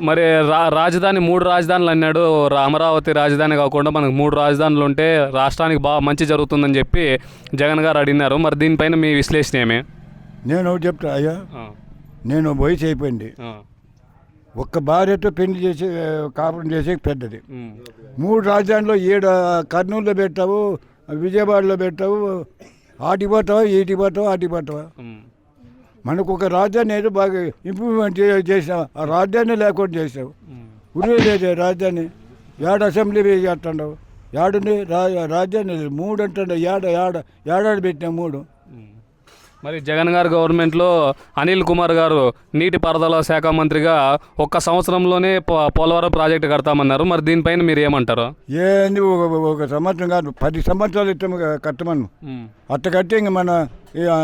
మరి రా రాజధాని మూడు రాజధానులు అన్నాడు. అమరావతి రాజధాని కాకుండా మనకు మూడు రాజధానులు ఉంటే రాష్ట్రానికి బాగా మంచి జరుగుతుందని చెప్పి జగన్ గారు అడిగినారు. మరి దీనిపైన మీ విశ్లేషణ ఏమి? నేను ఒకటి చెప్తా అయ్యా. నేను వయసు అయిపోయింది. ఒక్క భార్యతో పెళ్ళి చేసి కాపురం చేసే పెద్దది. మూడు రాజధానిలో ఏడు కర్నూలులో పెట్టావు విజయవాడలో పెట్టావు ఆటి పోతావా ఈటి పోతావా ఆటి పోతావా? మనకు ఒక రాజధాని ఏదో బాగా ఇంప్రూవ్మెంట్ చేసావు ఆ రాజధాని లేకుండా చేసావు. ఉరే లేదు రాజధాని ఏడ అసెంబ్లీ చేస్తుండవు ఏడుంది రా రాజధాని లేదు. మూడు అంటుండే ఏడ ఏడ ఏడాది పెట్టినా మూడు. మరి జగన్ గారు గవర్నమెంట్లో అనిల్ కుమార్ గారు నీటిపారుదల శాఖ మంత్రిగా ఒక్క సంవత్సరంలోనే పో- పోలవరం ప్రాజెక్టు కడతామన్నారు. మరి దీనిపైన మీరు ఏమంటారు? ఏంది ఒక ఒక సంవత్సరం కాదు పది సంవత్సరాలు ఇస్తాం కట్టమను. అట్ట కట్టి ఇంక మన ఈ, ఆ,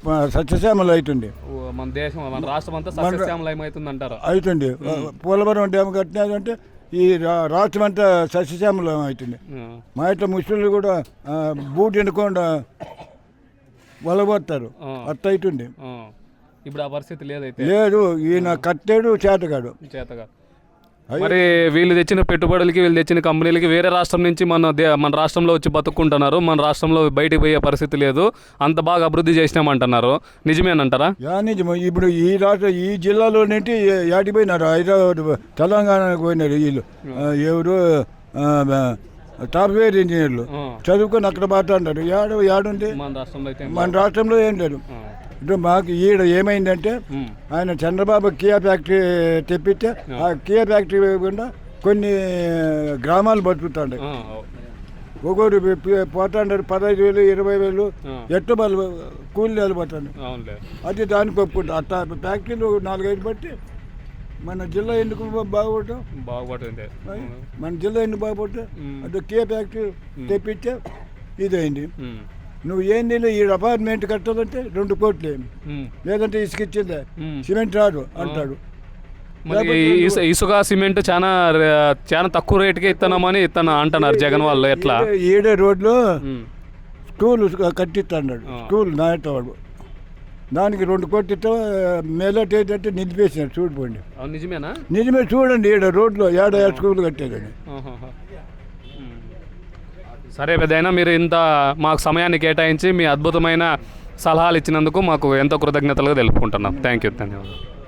ప- సత్యశ్యామలు అవుతుంది ఓ, మన దేశం మన రాష్ట్రం అంతా సస్యశ్యామలం అవుతుంది అంటారు అవుతుంది పోలవరం డ్యామ్ కట్టినదంటే ఈ రా- రాష్ట్రం అంతా సస్యశ్యామలం అవుతుంది మా ఇట్లా ముస్లింలు కూడా ఆ, బూట్ ఎన్నుకుండా వలబోతారు. ఆ. అట్ట ఇప్పుడు ఆ పరిస్థితి లేదైతే. లేదు ఈయన కట్టాడు చేతగాడు. చేతగా. మరి వీళ్ళు తెచ్చిన పెట్టుబడులకి వీళ్ళు తెచ్చిన కంపెనీలకి వేరే రాష్ట్రం నుంచి మన మన రాష్ట్రంలో వచ్చి బతుక్కుంటున్నారు. మన రాష్ట్రంలో బయటికి పోయే పరిస్థితి లేదు. అంత బాగా అభివృద్ధి చేసినామంటున్నారు. నిజమేనంటారా? యా నిజం ఇప్పుడు ఈ రాష్ట్ర ఈ జిల్లాలో నుండి యాడికి పోయినారు? హైదరాబాద్ తెలంగాణకు పోయినారు వీళ్ళు. ఎవరు? సాఫ్ట్వేర్ ఇంజనీర్లు. చదువుకొని అక్కడ మాట్లాడారు యాడ యాడుంది? మన రాష్ట్రంలో అయితే మన రాష్ట్రంలో ఏం లేదు. ఇప్పుడు మాకు ఈడ ఏమైందంటే. ఆయన చంద్రబాబు కియా ఫ్యాక్టరీ తెప్పిస్తే ఆ. కియా ఫ్యాక్టరీ కాకుండా కొన్ని గ్రామాలు బతుకుతాండే. ఒక్కొక్కరు పోతాండారు పదహైదు వేలు ఇరవై వేలు. ఎట్టు వాళ్ళు కూలీలు పోతాండారు అవునులే. అది దానికి ఒప్పుకుంటా. అట్లా ఫ్యాక్టరీలు నాలుగైదు బట్టి మన జిల్లా ఎందుకు బాగుపడటం బాగుపడుతుంది మన జిల్లా ఎందుకు బాగుపడటం మ్మ్. అదే కే ఫ్యాక్టరీ తెప్పించే ఇదైంది. నువ్వు ఏంది ఈ అపార్ట్మెంట్ కట్టాలంటే రెండు కోట్లు. లేదంటే ఇసుక ఇచ్చిందే. సిమెంట్ రాదు అంటాడు. ఇసుక సిమెంట్ చాలా చాలా తక్కువ రేటుకే ఇస్తున్నామని ఇస్తాను అంటున్నారు జగన్ వాళ్ళు ఎట్లా? ఈడే- ఈడే రోడ్లో. స్కూల్ కట్టిస్తాడు. స్కూల్ నాయటవాడు దానికి రెండు కోట్లు మేలట్ ఏంటంటే నిలిపేసినాడు చూడిపోండి నిజమేనా? నిజమే చూడండి ఈడ రోడ్లో ఏడ స్కూల్ కట్టేదని. సరే పెద్దయినా మీరు ఇంత మాకు సమయాన్ని కేటాయించి మీ అద్భుతమైన సలహాలు ఇచ్చినందుకు మాకు ఎంతో కృతజ్ఞతలుగా తెలుపుకుంటున్నాం. థ్యాంక్ యూ ధన్యవాదాలు.